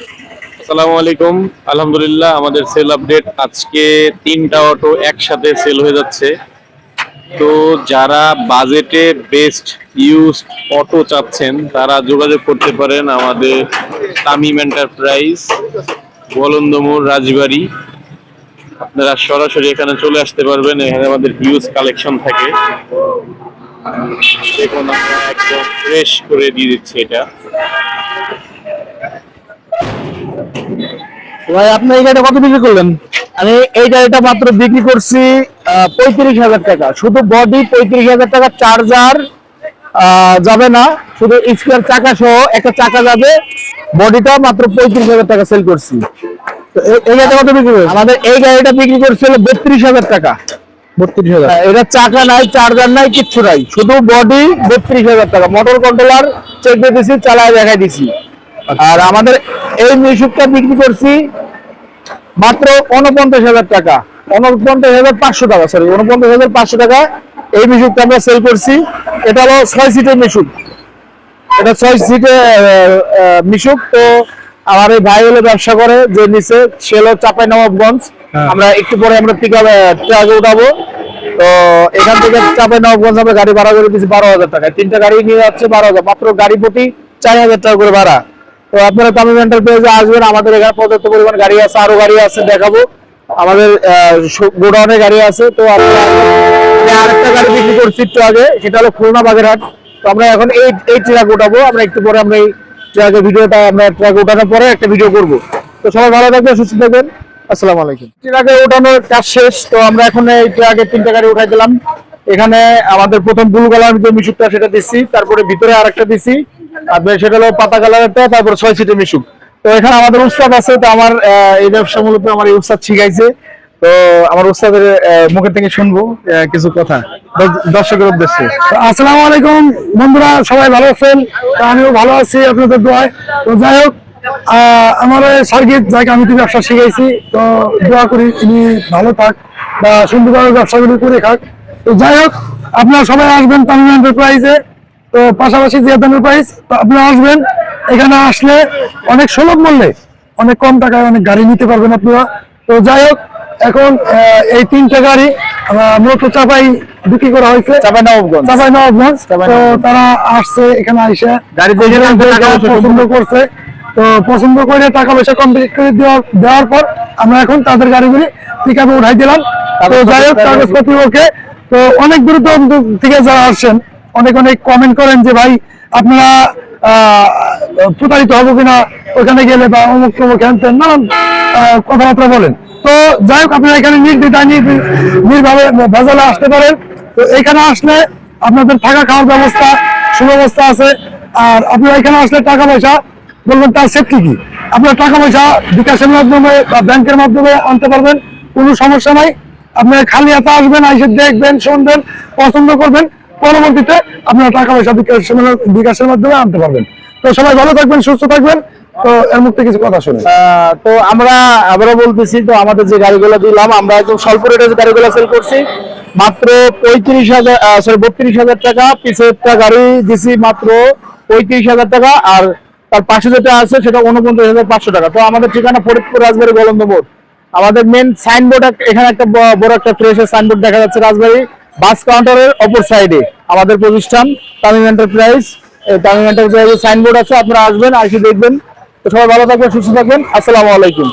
আসসালামু আলাইকুম আলহামদুলিল্লাহ, আমাদের সেল আপডেট আজকে তিনটা অটো একসাথে সেল হয়ে যাচ্ছে। তো যারা বাজেটে বেস্ট ইউজ অটো চাচ্ছেন, তারা যোগাযোগ করতে পারেন আমাদের তামিম এন্টারপ্রাইজ গোলন্দমোর রাজবাড়ি। আপনারা সরাসরি এখানে চলে আসতে পারবেন, এখানে আমাদের হিউজ কালেকশন থাকে। দেখুন, আমরা একদম ফ্রেশ করে দিয়ে দিচ্ছি এটা। ভাই আপনি এই গাড়িটা কত বিক্রি করলেন? আমি এই গাড়িটা মাত্র বিক্রি করছি পঁয়ত্রিশ হাজার টাকা। শুধু বডি পঁয়ত্রিশ হাজার টাকা চার্জার যাবে না। শুধু স্কোয়ার চাকা সহ একটা চাকা যাবে। বডিটা মাত্র পঁয়ত্রিশ হাজার টাকা সেল করছি। এই- এই গাড়িটা কত বিক্রি করছে আমাদের এই গাড়িটা বিক্রি করছিল বত্রিশ হাজার টাকা। বত্রিশ হাজার? এটা চাকা নাই চার্জার নাই কিচ্ছু নাই। শুধু বডি বত্রিশ হাজার টাকা। মোটর কন্ট্রোলার চেক দিয়ে দিছি চালায় দেখাই দিছি। আর আমাদের এই মিশুকটা বিক্রি করছি মাত্র উনপঞ্চাশ হাজার টাকা। উনপঞ্চাশ হাজার পাঁচশো টাকা সরি উনপঞ্চাশ হাজার পাঁচশো টাকা এই মিশুকটা আমরা সেল করছি। এটা হলো ছয় সিটের মিশুক। এটা ছয় সিটে মিশুক। তো আমার এই ভাই হলো ব্যবসা করে যে নিচে সে হলো চাপাই নবাবগঞ্জ। আমরা একটু পরে আমরা পিক আপ ট্রাকে উঠাবো। তো এখান থেকে চাপাই নবাবগঞ্জ আমরা গাড়ি ভাড়া করে দিচ্ছি বারো হাজার টাকা তিনটা গাড়ি নিয়ে যাচ্ছে বারো হাজার মাত্র গাড়ি প্রতি চার হাজার টাকা করে ভাড়া। তো আপনারা তামিম এন্টারপ্রাইজে আসবেন। আমাদের এখানে পর্যাপ্ত পরিমাণ গাড়ি আছে, আরও গাড়ি আছে দেখাবো। আমাদের গোডাউনে গাড়ি আছে। তো আপনারা আরেকটা গাড়ি বিক্রি করছি একটু আগে, সেটা হলো খুলনা বাগেরহাট। তো আমরা এখন এই এই ট্রাক উঠাবো আমরা একটু পরে আমরা এই ট্রাকের ভিডিওটা আমরা ট্রাক উঠানোর পরে একটা ভিডিও করব। তো সবাই ভালো থাকবেন, সুস্থ থাকবেন। আসসালামু আলাইকুম। ট্রাকে উঠানোর কাজ শেষ। তো আমরা এখন এই ট্রাকে তিনটা গাড়ি উঠাই দিলাম। এখানে আমাদের প্রথম ব্লু কালার যে মিশুকটা, সেটা দিচ্ছি। তারপরে ভিতরে আরেকটা দিচ্ছি। সেটা হলো পাতা তারপর ছয় মিশুক। তো এখানে আমাদের উস্তাদ আছে, তো আমার এই ব্যবসা মূলত আমার এই উস্তাদ শিখাইছে। তো আমার উস্তাদের মুখের থেকে শুনব কিছু কথা। দর্শকের উদ্দেশ্যে। আসসালামু আলাইকুম, বন্ধুরা, সবাই ভালো আছেন? আমিও ভালো আছি আপনাদের দোয়ায়। তো যাই হোক আমার সার্কিট যাকে আমি তো ব্যবসা শিখাইছি। তো দোয়া করি তিনি ভালো থাক বা সুন্দরভাবে ব্যবসাগুলি করে খাক। তো যাই হোক, আপনারা সবাই আসবেন তামিম এন্টারপ্রাইজে তো পাশাপাশি জিয়াদ এন্টারপ্রাইজ তো আপনারা আসবেন। এখানে আসলে অনেক সুলভ মূল্যে অনেক কম টাকায় অনেক গাড়ি নিতে পারবেন আপনারা। তো যাই হোক এখন এই তিনটা গাড়ি মূলত চাপাই বিক্রি করা হয়েছে। চাপাই নবাবগঞ্জ। চাপাই নবাবগঞ্জ। তো তারা আসছে এখানে আইসে গাড়ি পছন্দ করছে তো পছন্দ করে টাকা পয়সা কমপ্লিট করে দেওয়ার দেওয়ার পর আমরা এখন তাদের গাড়িগুলি পিক আপে উঠাই দিলাম। তো যাই হোক কাগজপত্র। ওকে। তো অনেক দূর থেকে যারা আসছেন অনেক অনেক কমেন্ট করেন যে ভাই, আপনারা প্রতারিত হব কিনা ওখানে গেলে বা অমুক তমুক হ্যান নানান কথাবার্তা বলেন। তো যাই হোক, আপনারা এখানে নির্দ্বিধায় নির্ভাবে ভেজালে আসতে পারেন। তো এখানে আসলে আপনাদের থাকা খাওয়ার ব্যবস্থা, সুব্যবস্থা আছে। আর আপনারা এখানে আসলে টাকা পয়সা বলবেন, তার সেফটি কি? আপনার টাকা পয়সা বিকাশের মাধ্যমে বা ব্যাংকের মাধ্যমে আনতে পারবেন, কোনো সমস্যা নাই। আপনার খালি হাতে আসবেন এসে দেখবেন, শুনবেন, পছন্দ করবেন। পরবর্তীতে আপনারা টাকা পয়সা বিকাশের বিকাশের মাধ্যমে আনতে পারবেন। তো সবাই ভালো থাকবেন, সুস্থ থাকবেন। তো এর থেকে কিছু কথা শুনে। তো আমরা আবারও বলতেছি, তো আমাদের যে গাড়িগুলো দিলাম, আমরা একদম স্বল্প রেটে গাড়িগুলো সেল করছি, মাত্র পঁয়ত্রিশ হাজার সরি বত্রিশ হাজার টাকা পিছেরটা গাড়ি দিছি মাত্র পঁয়ত্রিশ হাজার টাকা, আর তার পাশে যেটা আছে, সেটা উনপঞ্চাশ হাজার পাঁচশো টাকা। তো আমাদের ঠিকানা ফরিদপুর, রাজবাড়ি, গোলন্দ মোড়। আমাদের মেন সাইনবোর্ড এখানে একটা বড় একটা ফ্রেশের সাইনবোর্ড দেখা যাচ্ছে রাজবাড়ি। বাস কাউন্টারের অপর সাইডে আমাদের প্রতিষ্ঠান তামিম এন্টারপ্রাইজ। তামিম এন্টারপ্রাইজের সাইনবোর্ড আছে, আপনারা আসবেন আসি দেখবেন। তো সবাই ভালো থাকবেন, সুস্থ থাকবেন। আসসালামু আলাইকুম।